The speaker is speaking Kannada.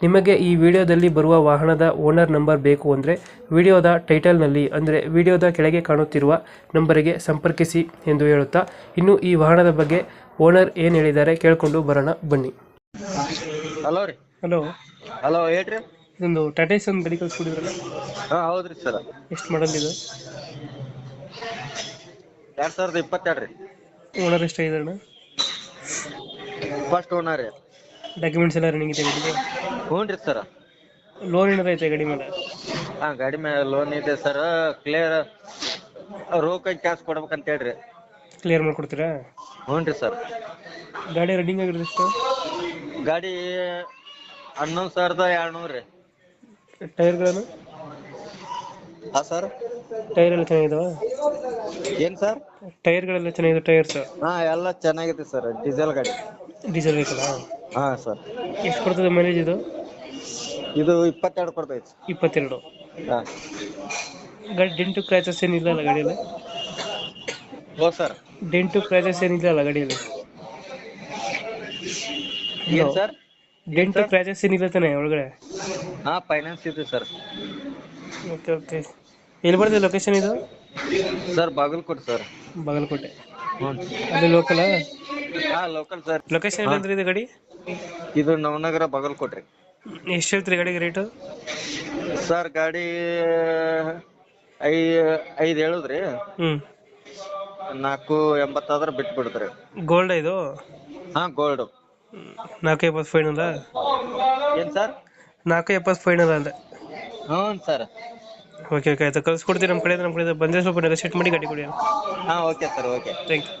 ನಿಮಗೆ ಈ ವಿಡಿಯೋದಲ್ಲಿ ಬರುವ ವಾಹನದ ಓನರ್ ನಂಬರ್ ಬೇಕು ಅಂದರೆ ವಿಡಿಯೋದ ಟೈಟಲ್ನಲ್ಲಿ ಅಂದರೆ ವಿಡಿಯೋದ ಕೆಳಗೆ ಕಾಣುತ್ತಿರುವ ನಂಬರಿಗೆ ಸಂಪರ್ಕಿಸಿ ಎಂದು ಹೇಳುತ್ತಾ ಇನ್ನು ಈ ವಾಹನದ ಬಗ್ಗೆ ಓನರ್ ಏನು ಹೇಳಿದ್ದಾರೆ ಕೇಳಿಕೊಂಡು ಬರೋಣ ಬನ್ನಿ. ಹಲೋ ರೀ. ಹಲೋ. ಹಲೋ ಹೇಳ್ರಿ. ಇದೊಂದು ಟಾಟೇಸ್ ಒಂದು ಗಾಡಿ ಕಳಿಸ್ಕೊಡಿದ್ರಲ್ಲ ಹೌದು ಹೌದ್ರಿ ಸರ್. ಎಷ್ಟು ಮಾಡಲ್ ಇದು? ಎರಡು ಸಾವಿರದ ಇಪ್ಪತ್ತೆರಡು ರೀ. ಓನರ್ ಎಷ್ಟಾಗಿದಾರಣ ಫಸ್ಟ್ ಓನರ್ ರೀ. ಡಾಕ್ಯುಮೆಂಟ್ಸ್ ಎಲ್ಲ ರನ್ನಿಂಗ್ ಇದೆ ಗಾಡಿಗೆ ಹ್ಞೂ ರೀ ಸರ್ ಲೋನ್ ಏನಾರ ಐತೆ ಗಾಡಿ ಮೇಲೆ? ಹಾಂ ಗಾಡಿ ಮೇಲೆ ಲೋನ್ ಇದೆ ಸರ್ ಕ್ಲಿಯರ್ ರೋಕ ಕ್ಯಾಶ್ ಕೊಡ್ಬೇಕಂತ ಹೇಳ್ರಿ. ಕ್ಲಿಯರ್ ಮಾಡ್ಕೊಡ್ತೀರಾ? ಹ್ಞೂ ರೀ ಸರ್ ಗಾಡಿ ರನ್ನಿಂಗ್ ಆಗಿರೋದು ಎಷ್ಟು? ಗಾಡಿ ಹನ್ನೊಂದು ಸಾವಿರದ ಎರಡ್ನೂರು ರೀ. ಟೈರ್ಗಳನ್ನು ಹಾ ಸರ್ ಟೈರ್ ಎಲ್ಲ ಚೆನ್ನಾಗಿದಾವ? ಏನ್ ಸರ್ ಟೈರ್ಗಳೆಲ್ಲ ಚೆನ್ನಾಗಿದೆ ಟೈರ್ಸ್? ಹಾ ಎಲ್ಲ ಚೆನ್ನಾಗಿದೆ ಸರ್ ಡೀಸೆಲ್ ಗಾಡಿ. ಡೀಸೆಲ್ ಬೇಕಲ್ಲ ಹಾ ಸರ್ ಎಷ್ಟು ಕೊಡ್ತದೆ ಮೈಲೇಜ್ ಇದು? ಇದು ಇಪ್ಪತ್ತೆರಡು ಕೊಡ್ತೈತೆ. ಇಪ್ಪತ್ತೆರಡು? ಹಾ. ಗಾಡಿ ಡೆಂಟು ಕ್ರ್ಯಾಚಸ್ ಏನಿಲ್ಲ ಅಲ್ಲ ಗಾಡಿಯಲ್ಲಿ? ಓ ಸರ್ ಡೆಂಟು ಕ್ರ್ಯಾಚಸ್ ಏನಿಲ್ಲ ಅಲ್ಲ ಗಾಡಿಯಲ್ಲಿ? ಏನ್ ಸರ್ ಡೆಂಟು ಕ್ರ್ಯಾಚಸ್ ಏನಿಲ್ಲ ತಾನೆ ಒಳಗಡೆ? ಹಾ ಫೈನಾನ್ಸ್ ಇದೆ ಸರ್ ಓಕೆ ಓಕೆ. ಎಲ್ಲಿ ಬರ್ತದೆ ಲೊಕೇಶನ್ ಇದು? Sir Bagalkote sir. ಬಾಗಲಕೋಟೆ. ಹ್ಞೂ ಅಲ್ಲಿ ಲೋಕಲ್ ಹಾಂ ಲೋಕಲ್ ಸರ್. ಲೊಕೇಶನ್ ಎಲ್ಲಂದ್ರೆ ಇದು ಗಾಡಿ? ಇದು ನವನಗರ ಬಾಗಲಕೋಟೆ. ಎಷ್ಟು ಹೇಳ್ತೀರಿ ಗಾಡಿಗೆ ರೇಟು ಸರ್ ಗಾಡಿ ಐ ಐದು ಹೇಳುದ್ರಿ. ಹ್ಞೂ ನಾಲ್ಕು ಎಂಬತ್ತಾದ್ರೆ ಬಿಟ್ಟು ಬಿಡ್ತಾರೆ ಗೋಲ್ಡ್ ಇದು? ಹಾಂ ಗೋಲ್ಡು ನಾಲ್ಕು ಎಪ್ಪತ್ತು ಫೈನಲ್ ಏನು ಸರ್? ನಾಲ್ಕು ಎಪ್ಪತ್ತು ಫೈನಲ್ ಅಂದೆ ಹ್ಞೂ ಸರ್. Okay okay. ಆಯ್ತು ಕಳ್ಸ್ಕೊಡ್ತೀವಿ ನಮ್ಮ ಕಡೆಯಿಂದ ನಮ್ಮ ಕಡೆ ಬಂದರೆ ಸ್ವಲ್ಪ ನೆಗೋಶಿಯೇಟ್ ಮಾಡಿ ಗಾಡಿ ಕೊಡಿ. ಹಾಂ okay sir okay. Thank you